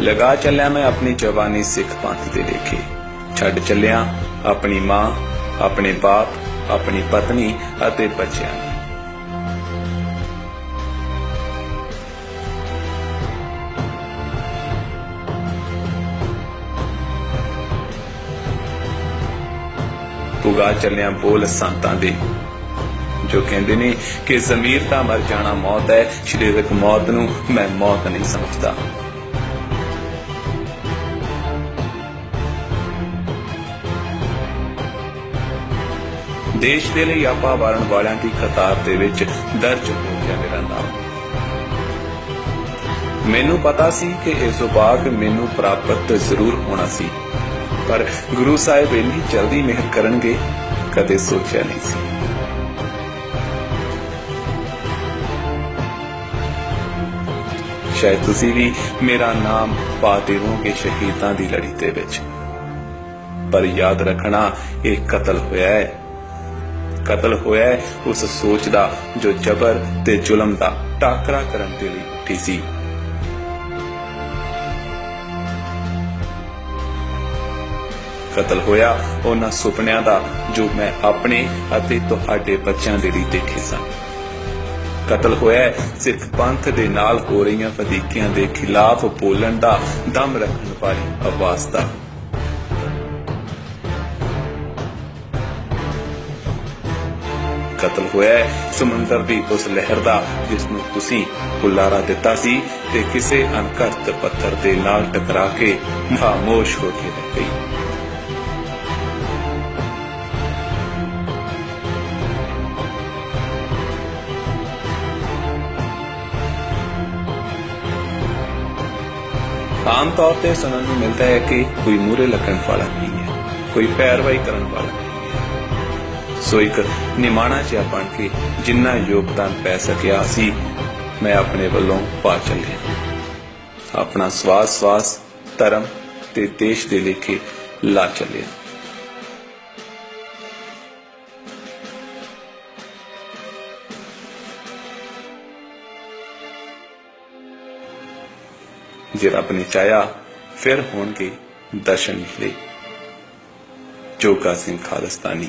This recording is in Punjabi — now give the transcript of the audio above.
ਲਗਾ ਚੱਲਿਆ ਮੈਂ ਆਪਣੀ ਜਵਾਨੀ ਸਿੱਖ ਪੰਥ ਦੇ ਦੇਖੇ ਛੱਡ ਚੱਲਿਆ ਆਪਣੀ ਮਾਂ, ਆਪਣੇ ਬਾਪ, ਆਪਣੀ ਪਤਨੀ ਅਤੇ ਬੱਚਿਆਂ ਨੂੰ। ਪੁਗਾ ਚੱਲਿਆ ਬੋਲ ਸੰਤਾਂ ਦੇ, ਜੋ ਕਹਿੰਦੇ ਨੇ ਕਿ ਜ਼ਮੀਰ ਦਾ ਮਰ ਜਾਣਾ ਮੌਤ ਹੈ ਸਰੀਰਕ ਮੌਤ ਨੂੰ ਮੈਂ ਮੌਤ ਨਹੀਂ ਸਮਝਦਾ। ਦੇਸ਼ ਦੇ ਲਈ ਆਪਾ ਵਾਰਨ ਵਾਲਿਆਂ ਦੀ ਕਤਾਰ ਦੇ ਵਿੱਚ ਦਰਜ ਹੋ ਗਿਆ ਮੇਰਾ ਨਾਮ ਮੈਨੂੰ ਪਤਾ ਸੀ ਕਿ ਇਹ ਸੁਭਾਗ ਮੈਨੂੰ ਪ੍ਰਾਪਤ ਜ਼ਰੂਰ ਹੋਣਾ ਸੀ, ਪਰ ਗੁਰੂ ਸਾਹਿਬ ਇੰਨੀ ਜਲਦੀ ਮਿਹਰ ਕਰਨਗੇ, ਕਦੇ ਸੋਚਿਆ ਨਹੀਂ ਸੀ। ਸ਼ਾਇਦ ਤੁਸੀਂ ਵੀ ਮੇਰਾ ਨਾਮ ਪਾ ਦੇਵੋਗੇ ਸ਼ਹੀਦਾਂ ਦੀ ਲੜੀ ਦੇ ਵਿੱਚ। ਪਰ ਯਾਦ ਰੱਖਣਾ, ਇਹ ਕਤਲ ਹੋਇਆ ਹੈ। ਕਤਲ ਹੋਇਆ ਹੈ, ਉਸ ਸੋਚ ਦਾ, ਜੋ ਜ਼ਬਰ ਤੇ ਜ਼ੁਲਮ ਦਾ ਟਾਕਰਾ ਕਰਨ ਦੇ ਲਈ ਉੱਠੀ ਸੀ। ਕਤਲ ਹੋਇਆ ਉਹਨਾਂ ਸੁਪਨਿਆਂ ਦਾ, ਜੋ ਮੈਂ ਆਪਣੇ ਅਤੇ ਤੁਹਾਡੇ ਬੱਚਿਆਂ ਦੇ ਲਈ ਦੇਖੇ ਸਨ। ਕਤਲ ਹੋਇਆ ਹੈ ਸਿੱਖ ਪੰਥ ਦੇ ਨਾਲ ਹੋ ਰਹੀਆਂ ਫਦੀਕਿਆਂ ਦੇ ਖਿਲਾਫ ਬੋਲਣ ਦਾ, ਦਮ ਰੱਖਣ ਵਾਲੀ ਆਵਾਜ਼ ਦਾ। ਕਤਲ ਹੋਇਆ ਹੈ। ਸਮੁੰਦਰ ਦੀ ਉਸ ਲਹਿਰ ਦਾ ਜਿਸ ਨੂੰ ਤੁਸੀਂ ਹੁਲਾਰਾ ਦਿੱਤਾ ਸੀ ਤੇ ਕਿਸੇ ਅਣਕਰਤ ਪੱਥਰ ਦੇ ਨਾਲ ਟਕਰਾ ਕੇ ਖਾਮੋਸ਼ ਹੋ ਕੇ ਰਹਿ ਗਈ। ਆਮ ਤੌਰ ਤੇ ਸੁਣਨ ਨੂੰ ਮਿਲਦਾ ਹੈ ਕਿ ਕੋਈ ਮੂਰੇ ਲੱਗਣ ਵਾਲਾ ਨਹੀਂ ਹੈ, ਕੋਈ ਪੈਰਵਾਈ ਕਰਨ ਵਾਲਾ ਸੋ ਇੱਕ ਨਿਮਾਣਾ ਜਿਹਾ ਬਣ ਕੇ ਜਿੰਨਾ ਯੋਗਦਾਨ ਪੈ ਸਕਿਆ ਸੀ, ਮੈਂ ਆਪਣੇ ਵੱਲੋਂ ਪਾ ਚੱਲਿਆ। ਆਪਣਾ ਸਵਾਸ ਸਵਾਸ ਧਰਮ ਤੇ ਦੇਸ਼ ਦੇ ਲੇਖੇ ਲਾ ਚੱਲਿਆ। ਜੇ ਰੱਬ ਨੇ ਚਾਹਿਆ, ਫਿਰ ਹੋਣਗੇ ਦਰਸ਼ਨ ਮਿਲੇ ਜੋਗਾ ਸਿੰਘ ਖਾਲਸਤਾਨੀ।